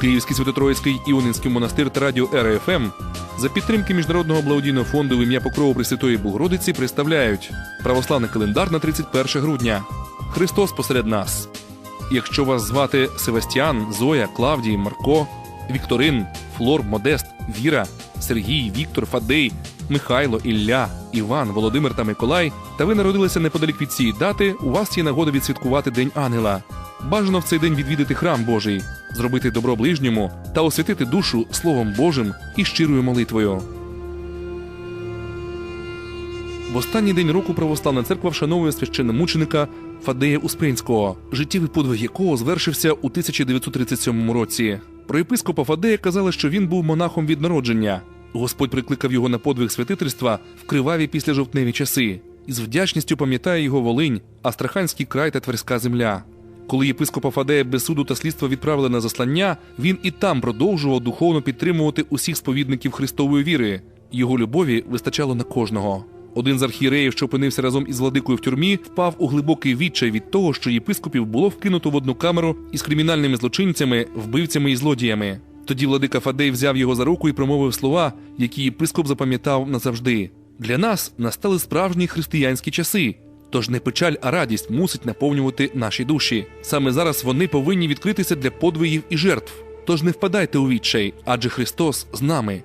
Київський Святотроїцький Іонинський монастир та радіо РФМ за підтримки Міжнародного благодійного фонду в ім'я Покрову Пресвятої Богородиці представляють православний календар на 31 грудня. Христос посеред нас. Якщо вас звати Севастіан, Зоя, Клавдій, Марко, Вікторин, Флор, Модест, Віра, Сергій, Віктор, Фадей, Михайло, Ілля, Іван, Володимир та Миколай, та ви народилися неподалік від цієї дати, у вас є нагода відсвяткувати День Ангела. Бажано в цей день відвідати храм Божий, зробити добро ближньому та освятити душу Словом Божим і щирою молитвою. В останній день року православна церква вшановує священномученика Фадея Успенського, життєвий подвиг якого звершився у 1937 році. Про єпископа Фадея казали, що він був монахом від народження. Господь прикликав його на подвиг святительства в криваві після жовтневі часи, і з вдячністю пам'ятає його Волинь, Астраханський край та Тверська земля. Коли єпископа Фадея без суду та слідства відправили на заслання, він і там продовжував духовно підтримувати усіх сповідників Христової віри. Його любові вистачало на кожного. Один з архієреїв, що опинився разом із владикою в тюрмі, впав у глибокий відчай від того, що єпископів було вкинуто в одну камеру із кримінальними злочинцями, вбивцями і злодіями. Тоді владика Фадей взяв його за руку і промовив слова, які єпископ запам'ятав назавжди. Для нас настали справжні християнські часи. Тож не печаль, а радість мусить наповнювати наші душі. Саме зараз вони повинні відкритися для подвигів і жертв. Тож не впадайте у відчай, адже Христос з нами.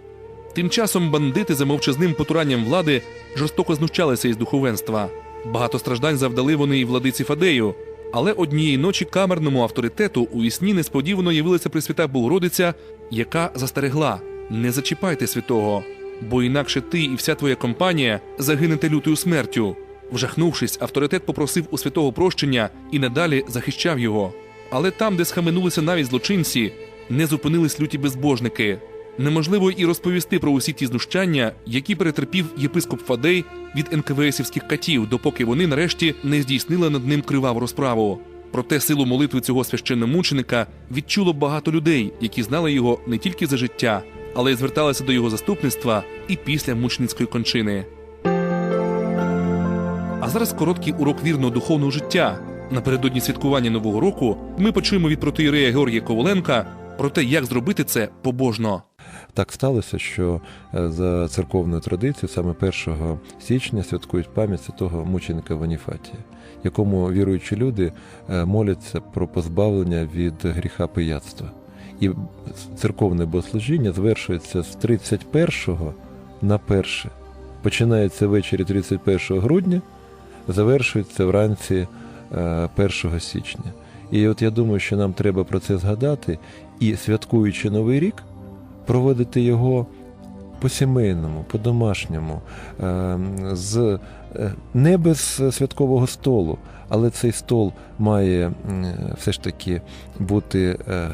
Тим часом бандити за мовчазним потуранням влади жорстоко знущалися із духовенства. Багато страждань завдали вони і владиці Фадею. Але однієї ночі камерному авторитету у вісні несподівано явилася Пресвята Богородиця, яка застерегла: не зачіпайте святого, бо інакше ти і вся твоя компанія загинете лютою смертю. Вжахнувшись, авторитет попросив у святого прощення і надалі захищав його. Але там, де схаменулися навіть злочинці, не зупинились люті безбожники. Неможливо і розповісти про усі ті знущання, які перетерпів єпископ Фадей від НКВСівських катів, допоки вони нарешті не здійснили над ним криваву розправу. Проте силу молитви цього священномученика відчуло багато людей, які знали його не тільки за життя, але й зверталися до його заступництва і після мученицької кончини. А зараз короткий урок вірного духовного життя. Напередодні святкування нового року ми почуємо від протоїрея Георгія Коваленка про те, як зробити це побожно. Так сталося, що е, за церковною традицією саме 1 січня святкують пам'ять святого мученика Ваніфатія, якому віруючі люди е, моляться про позбавлення від гріха пияцтва. І церковне богослужіння звершується з 31 на 1. Починається ввечері 31 грудня, завершується вранці е, 1 січня. І от я думаю, що нам треба про це згадати і святкуючи Новий рік, проводити його по-сімейному, по-домашньому, е, з, е, не без святкового столу, але цей стол має все ж таки бути е,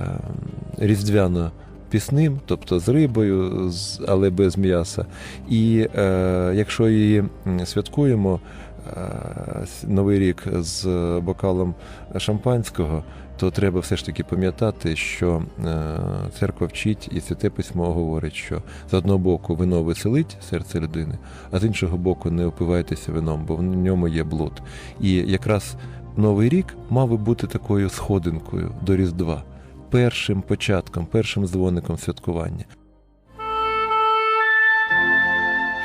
різдвяно пісним, тобто з рибою, але без м'яса. І е, якщо її святкуємо е, Новий рік з бокалом шампанського, то треба все ж таки пам'ятати, що е, церква вчить і святе письмо говорить, що з одного боку вино веселить серце людини, а з іншого боку не опивайтеся вином, бо в ньому є блуд. І якраз Новий рік мав би бути такою сходинкою до Різдва, першим початком, першим дзвоником святкування.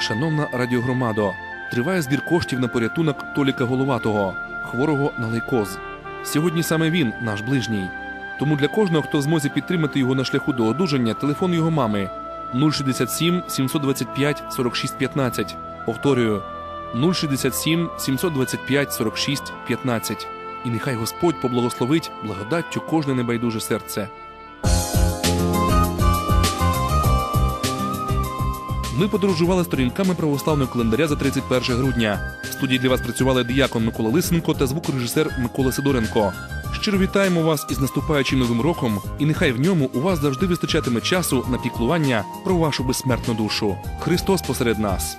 Шановна радіогромадо, триває збір коштів на порятунок Толіка Головатого, хворого на лейкоз. Сьогодні саме він, наш ближній. Тому для кожного, хто в змозі підтримати його на шляху до одужання, телефон його мами 067 725 46 15. Повторюю 067 725 46 15. І нехай Господь поблагословить благодаттю кожне небайдуже серце. Ми подорожували сторінками православного календаря за 31 грудня. В студії для вас працювали діякон Микола Лисенко та звукорежисер Микола Сидоренко. Щиро вітаємо вас із наступаючим новим роком, і нехай в ньому у вас завжди вистачатиме часу на піклування про вашу безсмертну душу. Христос посеред нас.